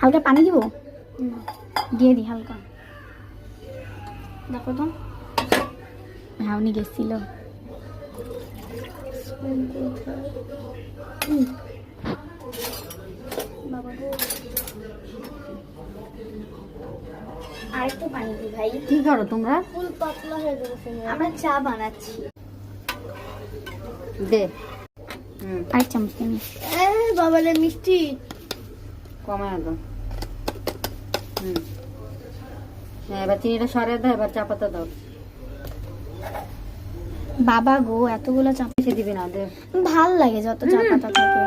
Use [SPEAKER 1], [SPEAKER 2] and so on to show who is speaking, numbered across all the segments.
[SPEAKER 1] হালকা পানি দিব? দিয়ে দি হালকা। দেখো তো। হ্যাঁ উনি গেছিল আর একটু পানি দি ভাই।
[SPEAKER 2] কি করো তোমরা?
[SPEAKER 1] ফুল পাতলা হয়ে গেছে। আমরা চা বানাচ্ছি।
[SPEAKER 2] দে। হুম
[SPEAKER 1] আর চামচ
[SPEAKER 3] বাবালে মিষ্টি।
[SPEAKER 2] কমায় দাও। হুম। হ্যাঁ এবার চিনিটা সরে দাও এবার চা পাতা দাও।
[SPEAKER 1] বাবা গো এতগুলো চা
[SPEAKER 2] বেশি দিবি না দে।
[SPEAKER 1] ভালো লাগে যত চা পাতা থাকে।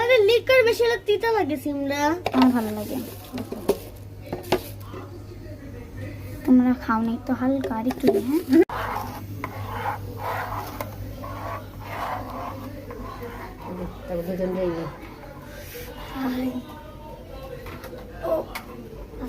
[SPEAKER 3] আরে লিকার বেশি হলে তিতা লাগে সিমরা
[SPEAKER 1] আমার ভালো লাগে। তোমরা খাও নাই তো হালকা আর একটু হ্যাঁ।
[SPEAKER 2] দুজন দিয়ে নে।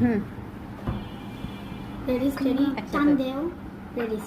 [SPEAKER 2] হুম
[SPEAKER 1] রেডি স্টেডি
[SPEAKER 2] একসাথে।
[SPEAKER 1] টান দেও রেডি